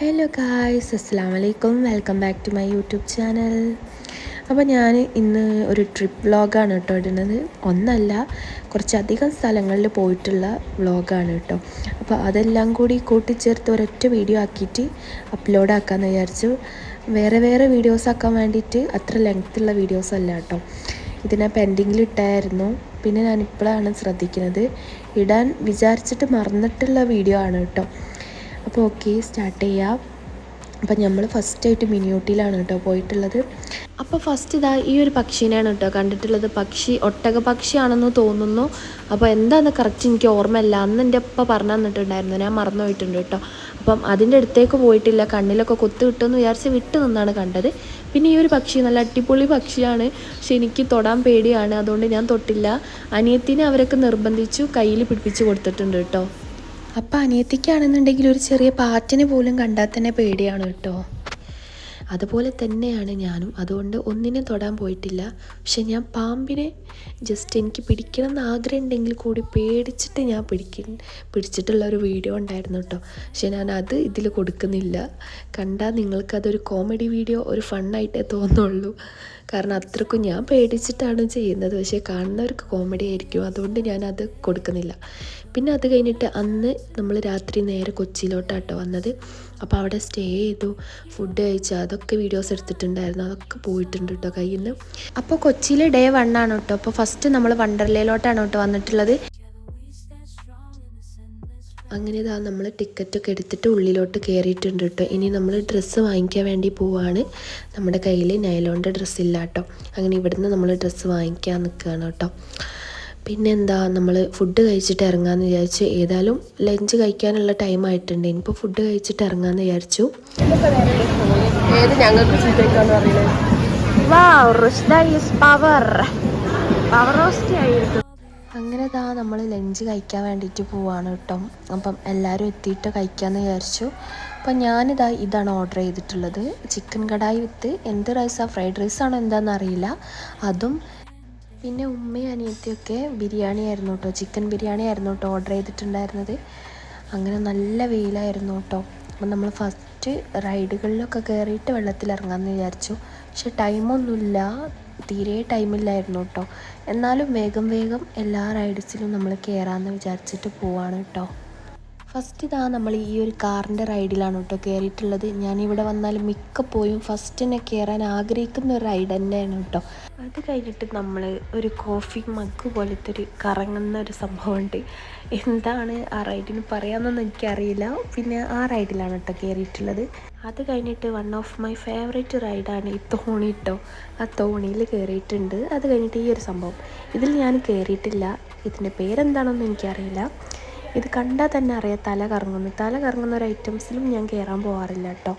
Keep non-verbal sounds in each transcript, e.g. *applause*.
Hello guys അസ്സാം വലൈക്കും welcome back to my YouTube channel അപ്പോൾ ഞാൻ ഇന്ന് ഒരു ട്രിപ്പ് വ്ളോഗാണ് കേട്ടോ ഇടുന്നത്. ഒന്നല്ല കുറച്ചധികം സ്ഥലങ്ങളിൽ പോയിട്ടുള്ള വ്ളോഗാണ് കേട്ടോ അപ്പോൾ അതെല്ലാം കൂടി കൂട്ടിച്ചേർത്ത് ഒരൊറ്റ വീഡിയോ ആക്കിയിട്ട് അപ്ലോഡ് ആക്കാമെന്ന് വിചാരിച്ചു. വേറെ വേറെ വീഡിയോസ് ആക്കാൻ വേണ്ടിയിട്ട് അത്ര ലെങ്ത്തുള്ള വീഡിയോസ് അല്ല കേട്ടോ ഇതിനെ പെൻഡിങ്ങിൽ ഇട്ടായിരുന്നു. പിന്നെ ഞാൻ ഇപ്പോഴാണ് ശ്രദ്ധിക്കുന്നത്. ഇടാൻ വിചാരിച്ചിട്ട് മറന്നിട്ടുള്ള വീഡിയോ ആണ് കേട്ടോ അപ്പോൾ ഓക്കെ സ്റ്റാർട്ട് ചെയ്യാം. അപ്പം നമ്മൾ ഫസ്റ്റായിട്ട് മിനിയൂട്ടിയിലാണ് കേട്ടോ പോയിട്ടുള്ളത്. അപ്പോൾ ഫസ്റ്റ് ഇതാ ഈ ഒരു പക്ഷീനെയാണ് കേട്ടോ കണ്ടിട്ടുള്ളത്. പക്ഷി ഒട്ടക പക്ഷിയാണെന്ന് തോന്നുന്നു. അപ്പോൾ എന്താണെന്ന് കറക്റ്റ് എനിക്ക് ഓർമ്മയില്ല. അന്ന് എന്റെ അപ്പ പറഞ്ഞു തന്നിട്ടുണ്ടായിരുന്നു. ഞാൻ മറന്നുപോയിട്ടുണ്ട് കേട്ടോ. അപ്പം അതിന്റെ അടുത്തേക്ക് പോയിട്ടില്ല. കണ്ണിലൊക്കെ കൊത്തു കിട്ടുമെന്ന് വിചാരിച്ച് വിട്ട് നിന്നാണ് കണ്ടത്. പിന്നെ ഈ ഒരു പക്ഷി നല്ല അടിപൊളി പക്ഷിയാണ്. പക്ഷെ എനിക്ക് തൊടാൻ പേടിയാണ്. അതുകൊണ്ട് ഞാൻ തൊട്ടില്ല. അനിയത്തിനെ അവരൊക്കെ നിർബന്ധിച്ചു കയ്യിൽ പിടിപ്പിച്ച് കൊടുത്തിട്ടുണ്ട് കേട്ടോ. അപ്പം അനിയത്തിക്കാണെന്നുണ്ടെങ്കിൽ ഒരു ചെറിയ പാറ്റിനെ പോലും കണ്ടാൽ തന്നെ പേടിയാണ് കേട്ടോ. അതുപോലെ തന്നെയാണ് ഞാനും. അതുകൊണ്ട് ഒന്നിനെ തൊടാൻ പോയിട്ടില്ല. പക്ഷെ ഞാൻ പാമ്പിനെ ജസ്റ്റ് എനിക്ക് പിടിക്കണം എന്ന് ആഗ്രഹം ഉണ്ടെങ്കിൽ കൂടി പേടിച്ചിട്ട് ഞാൻ പിടിക്ക പിടിച്ചിട്ടുള്ള ഒരു വീഡിയോ ഉണ്ടായിരുന്നു കേട്ടോ പക്ഷെ ഞാൻ അത് ഇതിൽ കൊടുക്കുന്നില്ല. കണ്ടാൽ നിങ്ങൾക്കതൊരു കോമഡി വീഡിയോ ഒരു ഫണ്ണായിട്ടേ തോന്നുള്ളൂ. കാരണം അത്രക്കും ഞാൻ പേടിച്ചിട്ടാണ് ചെയ്യുന്നത്. പക്ഷേ കാണുന്നവർക്ക് കോമഡി ആയിരിക്കും. അതുകൊണ്ട് ഞാൻ അത് കൊടുക്കുന്നില്ല. പിന്നെ അത് കഴിഞ്ഞിട്ട് അന്ന് നമ്മൾ രാത്രി നേരെ കൊച്ചിയിലോട്ടാട്ടോ വന്നത്. അപ്പോൾ അവിടെ സ്റ്റേ ചെയ്തു. ഫുഡ് കഴിച്ചു. അതൊക്കെ വീഡിയോസ് എടുത്തിട്ടുണ്ടായിരുന്നു. അതൊക്കെ പോയിട്ടുണ്ട് കേട്ടോ കയ്യിൽ നിന്ന് അപ്പോൾ കൊച്ചിയിൽ ഡേ വൺ ആണ് കേട്ടോ അപ്പോൾ ഫസ്റ്റ് നമ്മൾ വണ്ടർലയിലോട്ടാണ് കേട്ടോ വന്നിട്ടുള്ളത്. അങ്ങനെ ഇതാ നമ്മൾ ടിക്കറ്റൊക്കെ എടുത്തിട്ട് ഉള്ളിലോട്ട് കയറിയിട്ടുണ്ട് കേട്ടോ ഇനി നമ്മൾ ഡ്രസ്സ് വാങ്ങിക്കാൻ വേണ്ടി പോവാണ്. നമ്മുടെ കയ്യിൽ നൈലോണിന്റെ ഡ്രസ്സില്ല കേട്ടോ അങ്ങനെ ഇവിടുന്ന് നമ്മൾ ഡ്രസ്സ് വാങ്ങിക്കാൻ നിൽക്കുകയാണ് കേട്ടോ പിന്നെ എന്താ നമ്മൾ ഫുഡ് കഴിച്ചിട്ട് ഇറങ്ങാമെന്ന് വിചാരിച്ചു ഏതായാലും ലഞ്ച് കഴിക്കാനുള്ള ടൈം ആയിട്ടുണ്ട്. ഇനിയിപ്പോൾ ഫുഡ് കഴിച്ചിട്ട് ഇറങ്ങാമെന്ന് വിചാരിച്ചു. ഏത് ഞങ്ങൾക്ക് ചീത്തയ്ക്കാന്ന് അങ്ങനെ ഇതാ നമ്മൾ ലഞ്ച് കഴിക്കാൻ വേണ്ടിയിട്ട് പോവാണ് കേട്ടോ. അപ്പം എല്ലാവരും എത്തിയിട്ട് കഴിക്കാമെന്ന് വിചാരിച്ചു. അപ്പം ഞാനിതാ ഇതാണ് ഓർഡർ ചെയ്തിട്ടുള്ളത്. ചിക്കൻ കടായി വിത്ത് എന്ത് റൈസാണ് ഫ്രൈഡ് റൈസാണോ എന്താണെന്ന് അറിയില്ല. അതും പിന്നെ ഉമ്മയും അനിയത്തിയൊക്കെ ബിരിയാണി ആയിരുന്നു കേട്ടോ. ചിക്കൻ ബിരിയാണി ആയിരുന്നു കേട്ടോ ഓർഡർ ചെയ്തിട്ടുണ്ടായിരുന്നത്. അങ്ങനെ നല്ല വെയിലായിരുന്നു കേട്ടോ. അപ്പം നമ്മൾ ഫസ്റ്റ് റൈഡുകളിലൊക്കെ കയറിയിട്ട് വെള്ളത്തിൽ ഇറങ്ങാമെന്ന് വിചാരിച്ചു. പക്ഷെ ടൈമൊന്നുമില്ല തീരെ ടൈമില്ലായിരുന്നു കേട്ടോ. എന്നാലും വേഗം വേഗം എല്ലാ റൈഡ്സിലും നമ്മൾ കയറാമെന്ന് വിചാരിച്ചിട്ട് പോവാണ് കേട്ടോ. ഫസ്റ്റ് ഇതാ നമ്മൾ ഈ ഒരു കാറിന്റെ റൈഡിലാണ് കേട്ടോ കയറിയിട്ടുള്ളത് ഇവിടെ വന്നാൽ മിക്കപ്പോഴും ഫസ്റ്റ് തന്നെ കയറാൻ ആഗ്രഹിക്കുന്ന ഒരു റൈഡ് തന്നെയാണ് കേട്ടോ. അത് കഴിഞ്ഞിട്ട് നമ്മൾ ഒരു കോഫി മഗ് പോലത്തെ ഒരു കറങ്ങുന്ന ഒരു സംഭവമുണ്ട്. എന്താണ് ആ റൈഡിന് പറയാമെന്നൊന്നും എനിക്കറിയില്ല. പിന്നെ ആ റൈഡിലാണ് കേട്ടോ കയറിയിട്ടുള്ളത് അത് കഴിഞ്ഞിട്ട് വൺ ഓഫ് മൈ ഫേവറേറ്റ് റൈഡാണ് ഈ തോണി കേട്ടോ. ആ തോണിയിൽ കയറിയിട്ടുണ്ട് അത് കഴിഞ്ഞിട്ട് ഈ ഒരു സംഭവം. ഇതിൽ ഞാൻ കയറിയിട്ടില്ല ഇതിന്റെ പേരെന്താണെന്ന് എനിക്കറിയില്ല. ഇത് കണ്ടാൽ തന്നെ അറിയാം തല കറങ്ങുന്നു. തല കറങ്ങുന്ന ഒരു ഐറ്റംസിലും ഞാൻ കയറാൻ പോകാറില്ല കേട്ടോ.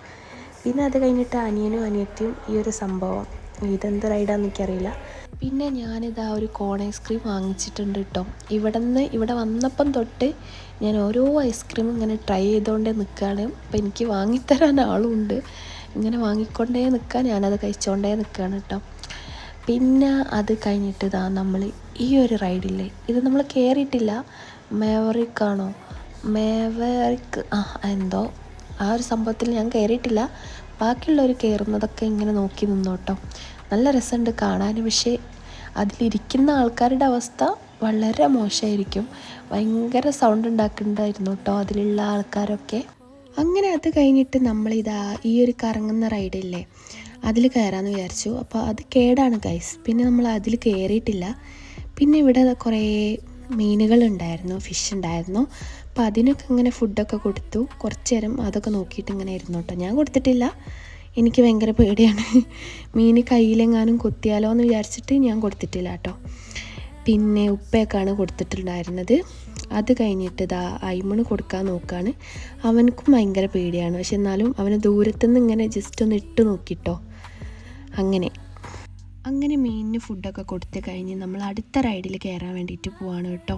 പിന്നെ അത് കഴിഞ്ഞിട്ട് അനിയനും അനിയത്തിയും ഈ ഒരു സംഭവം. ഇതെന്ത് റൈഡാന്ന് എനിക്കറിയില്ല. പിന്നെ ഞാനിതാ ഒരു കോൺ ഐസ്ക്രീം വാങ്ങിച്ചിട്ടുണ്ട് കേട്ടോ. ഇവിടെ നിന്ന് ഇവിടെ വന്നപ്പം തൊട്ട് ഞാൻ ഓരോ ഐസ്ക്രീം ഇങ്ങനെ ട്രൈ ചെയ്തുകൊണ്ടേ നിൽക്കുകയാണ് അപ്പം എനിക്ക് വാങ്ങിത്തരാൻ ആളുണ്ട്. ഇങ്ങനെ വാങ്ങിക്കൊണ്ടേ നിൽക്കാൻ ഞാനത് കഴിച്ചുകൊണ്ടേ നിൽക്കുകയാണ് കേട്ടോ. പിന്നെ അത് കഴിഞ്ഞിട്ട് ഇതാ നമ്മൾ ഈ ഒരു റൈഡില്ലേ ഇത് നമ്മൾ കയറിയിട്ടില്ല മേവറിക്കാണോ? മേവറിക്ക് ആ എന്തോ? ആ ഒരു സംഭവത്തിൽ ഞാൻ കയറിയിട്ടില്ല ബാക്കിയുള്ളവർ കയറുന്നതൊക്കെ ഇങ്ങനെ നോക്കി നിന്നോട്ടോ. നല്ല രസമുണ്ട് കാണാൻ. പക്ഷേ അതിലിരിക്കുന്ന ആൾക്കാരുടെ അവസ്ഥ വളരെ മോശമായിരിക്കും. ഭയങ്കര സൗണ്ട് ഉണ്ടാക്കുന്നുണ്ടായിരുന്നു കേട്ടോ അതിലുള്ള ആൾക്കാരൊക്കെ. അങ്ങനെ അത് കഴിഞ്ഞിട്ട് നമ്മളിതാ ഈ ഒരു കറങ്ങുന്ന റൈഡില്ലേ അതിൽ കയറാമെന്ന് വിചാരിച്ചു. അപ്പോൾ അത് കേടാണ് ഗൈസ് പിന്നെ നമ്മൾ അതിൽ കയറിയിട്ടില്ല പിന്നെ ഇവിടെ കുറേ മീനുകൾ ഉണ്ടായിരുന്നു ഫിഷ് ഉണ്ടായിരുന്നു. അപ്പോൾ അതിനൊക്കെ ഇങ്ങനെ ഫുഡൊക്കെ കൊടുത്തു. കുറച്ച് നേരം അതൊക്കെ നോക്കിയിട്ട് ഇങ്ങനെ ഇരുന്നു കേട്ടോ ഞാൻ കൊടുത്തിട്ടില്ല. എനിക്ക് ഭയങ്കര പേടിയാണ്. മീൻ കയ്യിലെങ്ങാനും കൊത്തിയാലോ എന്ന് വിചാരിച്ചിട്ട് ഞാൻ കൊടുത്തിട്ടില്ല കേട്ടോ പിന്നെ ഉപ്പയൊക്കെയാണ് കൊടുത്തിട്ടുണ്ടായിരുന്നത്. അത് കഴിഞ്ഞിട്ട് ഇതാ അയിമണ് കൊടുക്കാൻ നോക്കുകയാണ് അവനക്കും ഭയങ്കര പേടിയാണ്. പക്ഷെ എന്നാലും അവന് ദൂരത്തുനിന്ന് ഇങ്ങനെ ജസ്റ്റ് ഒന്ന് ഇട്ട് നോക്കിട്ടോ അങ്ങനെ. അങ്ങനെ മീനിന് ഫുഡൊക്കെ കൊടുത്ത് കഴിഞ്ഞ് നമ്മൾ അടുത്ത റൈഡിൽ കയറാൻ വേണ്ടിയിട്ട് പോവാണ് കേട്ടോ.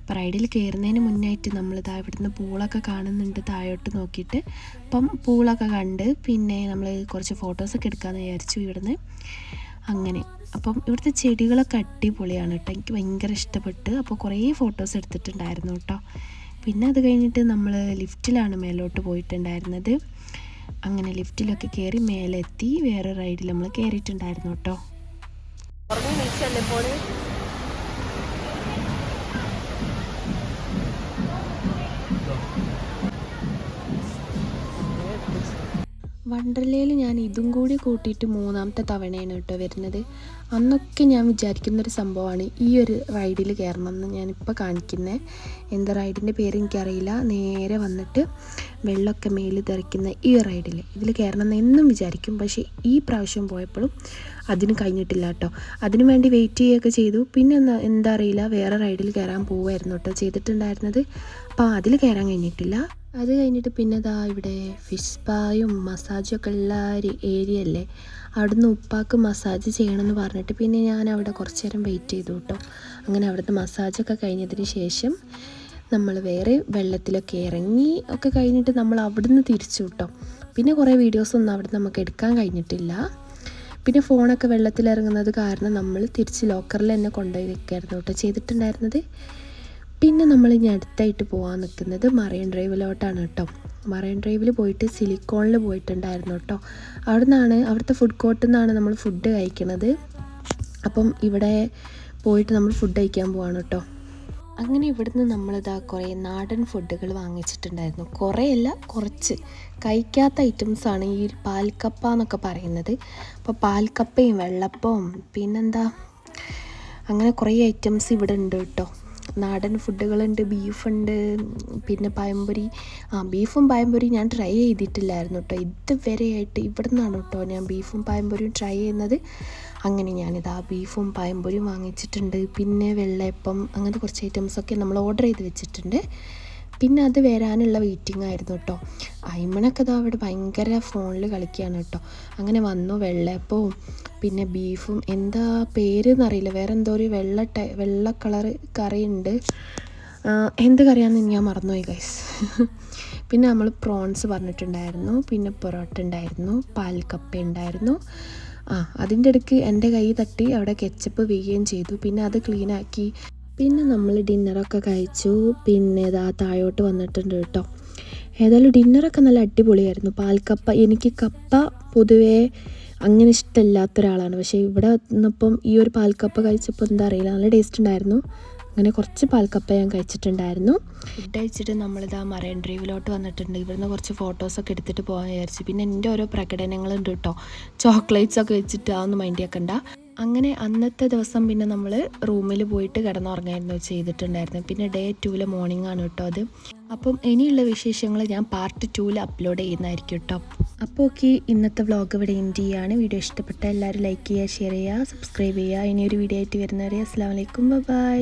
അപ്പോൾ റൈഡിൽ കയറുന്നതിന് മുന്നായിട്ട് താ ഇവിടുന്ന് പൂളൊക്കെ കാണുന്നുണ്ട് താഴോട്ട് നോക്കിയിട്ട്. അപ്പം പൂളൊക്കെ കണ്ട് പിന്നെ നമ്മൾ കുറച്ച് ഫോട്ടോസൊക്കെ എടുക്കാമെന്ന് വിചാരിച്ചു ഇവിടുന്ന്. അങ്ങനെ. അപ്പം ഇവിടുത്തെ ചെടികളൊക്കെ അടിപൊളിയാണ് കേട്ടോ. എനിക്ക് ഭയങ്കര ഇഷ്ടപ്പെട്ട് അപ്പോൾ കുറേ ഫോട്ടോസ് എടുത്തിട്ടുണ്ടായിരുന്നു കേട്ടോ. പിന്നെ അത് കഴിഞ്ഞിട്ട് നമ്മൾ ലിഫ്റ്റിലാണ് മേലോട്ട് പോയിട്ടുണ്ടായിരുന്നത്. അങ്ങനെ ലിഫ്റ്റിലൊക്കെ കയറി മേലെത്തി വേറെ റൈഡിൽ നമ്മൾ കയറിയിട്ടുണ്ടായിരുന്നു കേട്ടോ. ഉറങ്ങി pone. വണ്ടർലയിൽ ഞാൻ ഇതും കൂടി കൂട്ടിയിട്ട് മൂന്നാമത്തെ തവണയാണ് കേട്ടോ വരുന്നത് അന്നൊക്കെ ഞാൻ വിചാരിക്കുന്നൊരു സംഭവമാണ് ഈ ഒരു റൈഡിൽ കയറണമെന്ന് ഞാനിപ്പോൾ കാണിക്കുന്നത് എന്താ റൈഡിന്റെ പേര് എനിക്കറിയില്ല. നേരെ വന്നിട്ട് വെള്ളമൊക്കെ മേലിൽ തെറിക്കുന്ന ഈ റൈഡിൽ ഇതിൽ കയറണം എന്ന് എന്നും വിചാരിക്കും. പക്ഷേ ഈ പ്രാവശ്യം പോയപ്പോഴും അതിന് കഴിഞ്ഞിട്ടില്ല കേട്ടോ. അതിനു വേണ്ടി വെയിറ്റ് ചെയ്യുകയൊക്കെ ചെയ്തു. പിന്നെ എന്താ അറിയില്ല. വേറെ റൈഡിൽ കയറാൻ പോവുമായിരുന്നു കേട്ടോ. ചെയ്തിട്ടുണ്ടായിരുന്നത്. അപ്പോൾ അതിൽ കയറാൻ കഴിഞ്ഞിട്ടില്ല. അത് കഴിഞ്ഞിട്ട് പിന്നെ ദാ ഇവിടെ ഫിഷ് പായും മസാജും ഒക്കെ ഉള്ള ഒരു ഏരിയ അല്ലേ? അവിടുന്ന് ഉപ്പാക്ക് മസാജ് ചെയ്യണമെന്ന് പറഞ്ഞിട്ട് പിന്നെ ഞാൻ അവിടെ കുറച്ച് നേരം വെയിറ്റ് ചെയ്തു കേട്ടോ അങ്ങനെ അവിടുത്തെ മസാജൊക്കെ കഴിഞ്ഞതിന് ശേഷം നമ്മൾ വേറെ വെള്ളത്തിലൊക്കെ ഇറങ്ങി ഒക്കെ കഴിഞ്ഞിട്ട് നമ്മൾ അവിടുന്ന് തിരിച്ചു കേട്ടോ പിന്നെ കുറേ വീഡിയോസൊന്നും അവിടെ നമുക്ക് എടുക്കാൻ കഴിഞ്ഞിട്ടില്ല. പിന്നെ ഫോണൊക്കെ വെള്ളത്തിലിറങ്ങുന്നത് കാരണം നമ്മൾ തിരിച്ച് ലോക്കറിൽ തന്നെ കൊണ്ടുപോയി വെക്കായിരുന്നു കേട്ടോ ചെയ്തിട്ടുണ്ടായിരുന്നത്? പിന്നെ നമ്മൾ ഇനി അടുത്തായിട്ട് പോകാൻ നിൽക്കുന്നത് മറൈൻ ഡ്രൈവിലോട്ടാണ് കേട്ടോ. മറൈൻ ഡ്രൈവിൽ പോയിട്ട് സിലിക്കോണിൽ പോയിട്ടുണ്ടായിരുന്നു കേട്ടോ. അവിടെ നിന്നാണ് അവിടുത്തെ ഫുഡ് കോർട്ടിൽ നിന്നാണ് നമ്മൾ ഫുഡ് കഴിക്കുന്നത് അപ്പം ഇവിടെ പോയിട്ട് നമ്മൾ ഫുഡ് കഴിക്കാൻ പോവാണ് കേട്ടോ. അങ്ങനെ ഇവിടുന്ന് നമ്മളിതാ കുറേ നാടൻ ഫുഡുകൾ വാങ്ങിച്ചിട്ടുണ്ടായിരുന്നു. കുറേയല്ല കുറച്ച്. കഴിക്കാത്ത ഐറ്റംസാണ് ഈ പാൽക്കപ്പ എന്നൊക്കെ പറയുന്നത്. അപ്പോൾ പാൽക്കപ്പയും വെള്ളപ്പവും പിന്നെന്താ? അങ്ങനെ കുറേ ഐറ്റംസ് ഇവിടെ ഉണ്ട് കേട്ടോ. നാടൻ ഫുഡുകളുണ്ട് ബീഫുണ്ട് പിന്നെ പഴംപൊരി. ആ ബീഫും പഴംപൊരി ഞാൻ ട്രൈ ചെയ്തിട്ടില്ലായിരുന്നു കേട്ടോ ഇതുവരെയായിട്ട് ഇവിടെ നിന്നാണ് കേട്ടോ ഞാൻ ബീഫും പഴംപൊരിയും ട്രൈ ചെയ്യുന്നത്. അങ്ങനെ ഞാനിതാ ബീഫും പഴംപൊരിയും വാങ്ങിച്ചിട്ടുണ്ട്. പിന്നെ വെള്ളയപ്പം അങ്ങനത്തെ കുറച്ച് ഐറ്റംസൊക്കെ നമ്മൾ ഓർഡർ ചെയ്ത് വെച്ചിട്ടുണ്ട്. പിന്നെ അത് വരാനുള്ള വെയിറ്റിംഗ് ആയിരുന്നു കേട്ടോ അയിമണൊക്കെ ഇതാ അവിടെ ഭയങ്കര ഫോണിൽ കളിക്കുകയാണ് കേട്ടോ അങ്ങനെ വന്നു വെള്ളയപ്പവും പിന്നെ ബീഫും എന്താ പേര് എന്നറിയില്ല വേറെ എന്തോ ഒരു വെള്ള ടൈ വെള്ള കളർ കറിയുണ്ട്. എന്ത് കറിയാണെന്ന് ഞാൻ മറന്നുപോയി ഗൈസ് *laughs* പിന്നെ നമ്മൾ പ്രോൺസ് പറഞ്ഞിട്ടുണ്ടായിരുന്നു. പിന്നെ പൊറോട്ട ഉണ്ടായിരുന്നു. പാൽക്കപ്പ ഉണ്ടായിരുന്നു. ആ അതിന്റെ ഇടയ്ക്ക് എന്റെ കൈ തട്ടി അവിടെ കെച്ചപ്പ് വീഴുകയും ചെയ്തു. പിന്നെ അത് ക്ലീനാക്കി പിന്നെ നമ്മൾ ഡിന്നറൊക്കെ കഴിച്ചു. പിന്നെ ഇതാ താഴോട്ട് വന്നിട്ടുണ്ട് കേട്ടോ. ഏതായാലും ഡിന്നറൊക്കെ നല്ല അടിപൊളിയായിരുന്നു. പാൽക്കപ്പ എനിക്ക് കപ്പ പൊതുവേ അങ്ങനെ ഇഷ്ടമില്ലാത്ത ഒരാളാണ്. പക്ഷേ ഇവിടെ വന്നപ്പം ഈ ഒരു പാൽക്കപ്പ കഴിച്ചപ്പോൾ എന്താ അറിയില്ല. നല്ല ടേസ്റ്റ് ഉണ്ടായിരുന്നു. അങ്ങനെ കുറച്ച് പാൽക്കപ്പ ഞാൻ കഴിച്ചിട്ടുണ്ടായിരുന്നു. ഫുഡ് കഴിച്ചിട്ട് നമ്മളിതാ മറൈൻ ഡ്രൈവിലോട്ട് വന്നിട്ടുണ്ട്. ഇവിടുന്ന് കുറച്ച് ഫോട്ടോസൊക്കെ എടുത്തിട്ട് പോകാൻ വിചാരിച്ചു. പിന്നെ എന്റെ ഓരോ പ്രകടനങ്ങളുണ്ട് കേട്ടോ. ചോക്ലേറ്റ്സ് ഒക്കെ വെച്ചിട്ട് അതൊന്നും മൈൻഡ് ആക്കണ്ട അങ്ങനെ അന്നത്തെ ദിവസം പിന്നെ നമ്മൾ റൂമിൽ പോയിട്ട് കിടന്നുറങ്ങായിരുന്നു ചെയ്തിട്ടുണ്ടായിരുന്നു. പിന്നെ ഡേ ടൂവിലെ മോർണിംഗ് ആണ് കേട്ടോ അത്. അപ്പം ഇനിയുള്ള വിശേഷങ്ങൾ ഞാൻ പാർട്ട് ടൂവിൽ അപ്ലോഡ് ചെയ്യുന്നതായിരിക്കും കേട്ടോ. അപ്പോൾ ഓക്കെ ഇന്നത്തെ വ്ലോഗ് ഇവിടെ എൻഡ് ചെയ്യാണ്. വീഡിയോ ഇഷ്ടപ്പെട്ട എല്ലാവരും ലൈക്ക് ചെയ്യുക ഷെയർ ചെയ്യുക സബ്സ്ക്രൈബ് ചെയ്യുക. ഇനിയൊരു വീഡിയോ ആയിട്ട് വരുന്നവരെ അസ്സാം വലൈക്കും ബൈ